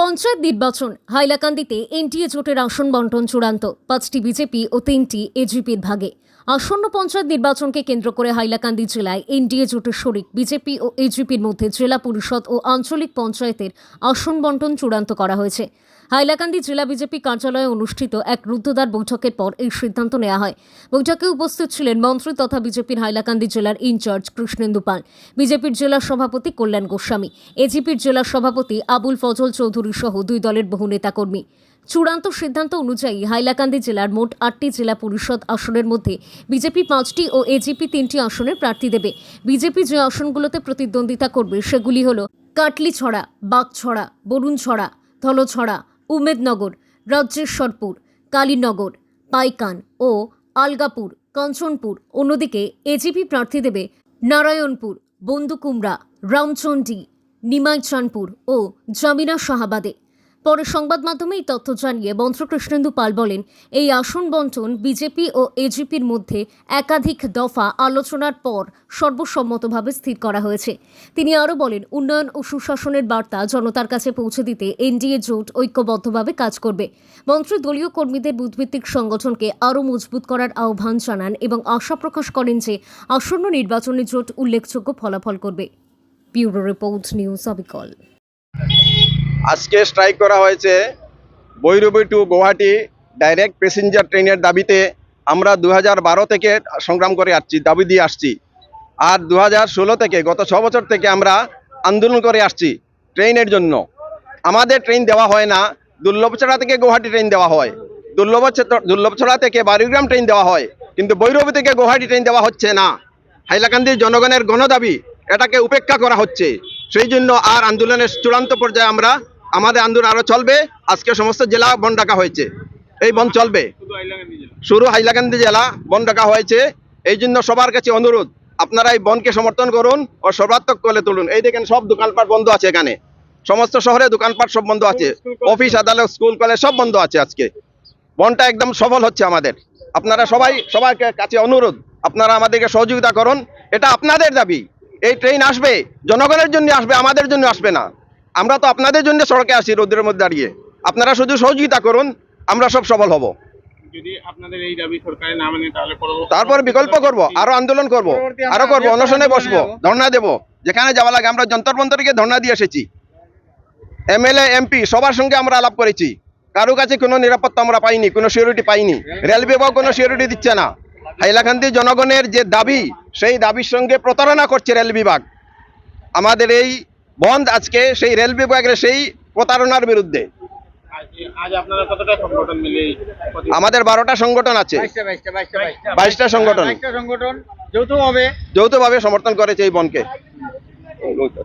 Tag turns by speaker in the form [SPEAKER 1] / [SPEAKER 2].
[SPEAKER 1] পঞ্চায়েত নির্বাচন হাইলাকান্দিতে এনটিএ জোটের আসন বন্টন চূড়ান্ত পাঁচটি বিজেপি ও তিনটি এজিপির ভাগে। আসন্ন পঞ্চায়েত নির্বাচনকে কেন্দ্র করে হাইলাকান্দি জেলায় এনডিএ জোটের শরিক, বিজেপি ও এজিপির মধ্যে জেলা পরিষদ ও আঞ্চলিক পঞ্চায়েতের আসন বন্টন চূড়ান্ত করা হয়েছে। হাইলাকান্দি জেলা বিজেপি কার্যালয়ে অনুষ্ঠিত এক রুদ্ধদ্বার বৈঠকের পর এই সিদ্ধান্ত নেওয়া হয়। বৈঠকে উপস্থিত ছিলেন মন্ত্রী তথা বিজেপির হাইলাকান্দি জেলার ইনচার্জ কৃষ্ণেন্দু পাল, বিজেপির জেলা সভাপতি কল্যাণ গোস্বামী এজিপির জেলা সভাপতি আবুল ফজল চৌধুরী সহ দুই দলের বহু নেতাকর্মী। চূড়ান্ত সিদ্ধান্ত অনুযায়ী হাইলাকান্দি জেলার মোট আটটি জেলা পরিষদ আসনের মধ্যে বিজেপি পাঁচটি ও এজিপি তিনটি আসনের প্রার্থী দেবে। বিজেপি যে আসনগুলোতে প্রতিদ্বন্দ্বিতা করবে সেগুলি হল কাটলিছড়া, বাগছড়া, বরুণছড়া, ধলছড়া, উমেদনগর, রাজ্যেশ্বরপুর, কালীনগর, পাইকান ও আলগাপুর, কাঞ্চনপুর। অন্যদিকে এজিপি প্রার্থী দেবে নারায়ণপুর বন্দুকুমড়া রামচন্ডী নিমাইচানপুর ও জামিনা শাহাবাদে। পরে সংবাদ মাধ্যমে এই তথ্য জানিয়ে মন্ত্র কৃষ্ণেন্দু পাল বলেন, এই আসন বন্টন বিজেপি ও এজিপির মধ্যে একাধিক দফা আলোচনার পর সর্বসম্মতভাবে স্থির করা হয়েছে। তিনি আরও বলেন, উন্নয়ন ও সুশাসনের বার্তা জনতার কাছে পৌঁছে দিতে এনডিএ জোট ঐক্যবদ্ধভাবে কাজ করবে। মন্ত্রী দলীয় কর্মীদের বুথভিত্তিক সংগঠনকে আরও মজবুত করার আহ্বান জানান এবং আশা প্রকাশ করেন যে আসন্ন নির্বাচনে জোট উল্লেখযোগ্য ফলাফল করবে। ব্যুরো রিপোর্ট, নিউজ অবিকল।
[SPEAKER 2] আজকে স্ট্রাইক করা হয়েছে Bairabi to Guwahati direct passenger ট্রেনের দাবিতে আমরা দু থেকে সংগ্রাম করে আসছি, দাবি দিয়ে আসছি। আর দু থেকে গত ছ বছর থেকে আমরা আন্দোলন করে আসছি ট্রেনের জন্য। আমাদের ট্রেন দেওয়া হয় না, দুর্লভছড়া থেকে গুয়াহাটি ট্রেন দেওয়া হয়। দুর্লভ দুর্লভছড়া থেকে বারিগ্রাম ট্রেন দেওয়া হয়, কিন্তু বৈরবী থেকে গুয়াহাটি ট্রেন দেওয়া হচ্ছে না। হাইলাকান্দির জনগণের গণদাবি এটাকে উপেক্ষা করা হচ্ছে। সেই জন্য আর আন্দোলনের চূড়ান্ত পর্যায়ে আমরা আমাদের আন্দোলন আরও চলবে। আজকে সমস্ত জেলা বন ডাকা হয়েছে। এই বন চলবে। শুরু হাইলাকান্দি জেলা বন ডাকা হয়েছে। এই জন্য সবার কাছে অনুরোধ, আপনারা এই বনকে সমর্থন করুন ও সর্বাত্মক করে তুলুন। এই দেখেন সব দোকানপাট বন্ধ আছে এখানে। সমস্ত শহরে দোকানপাট সব বন্ধ আছে। অফিস, আদালত, স্কুল, কলেজ সব বন্ধ আছে আজকে। বনটা একদম সফল হচ্ছে আমাদের। আপনারা সবাই, সবার কাছে অনুরোধ, আপনারা আমাদেরকে সহযোগিতা করুন। এটা আপনাদের দাবি। এই ট্রেন আসবে, জনগণের জন্য আসবে, আমাদের জন্য আসবে না। আমরা তো আপনাদের জন্য সড়কে আসি রোদের মধ্যে দাঁড়িয়ে। আপনারা শুধু সহযোগিতা করুন আমরা সব সফল হব।
[SPEAKER 3] যদি আপনাদের এই দাবি সরকারে না মানে
[SPEAKER 2] তারপর বিকল্প করব আরও আন্দোলন করব আরও করব অনশনে বসবো ধর্ণা দেব যেখানে যাওয়া লাগে। আমরা যন্তর মন্তরকে ধর্ণা দিয়ে এসেছি। এমএলএ এমপি সবার সঙ্গে আমরা আলাপ করেছি। কারও কাছে কোনো নিরাপত্তা আমরা পাইনি কোনো সিকিউরিটি পাইনি। রেল বিভাগ কোনো সিউরিটি দিচ্ছে না। হাইলাকান্দি জনগণের যে দাবি সেই দাবির সঙ্গে প্রতারণা করছে রেল বিভাগ। আমাদের এই বন্ধ আজকে সেই রেল বিভাগের সেই প্রতারণার বিরুদ্ধে।
[SPEAKER 3] আজ- আজ আপনারা কতটা সংগঠন মিলে এই প্রতি-
[SPEAKER 2] আমাদের বারোটা সংগঠন আছে। বাইশটা সংগঠন।
[SPEAKER 3] সংগঠন যৌথভাবে
[SPEAKER 2] যৌথভাবে সমর্থন করেছে এই বনকে।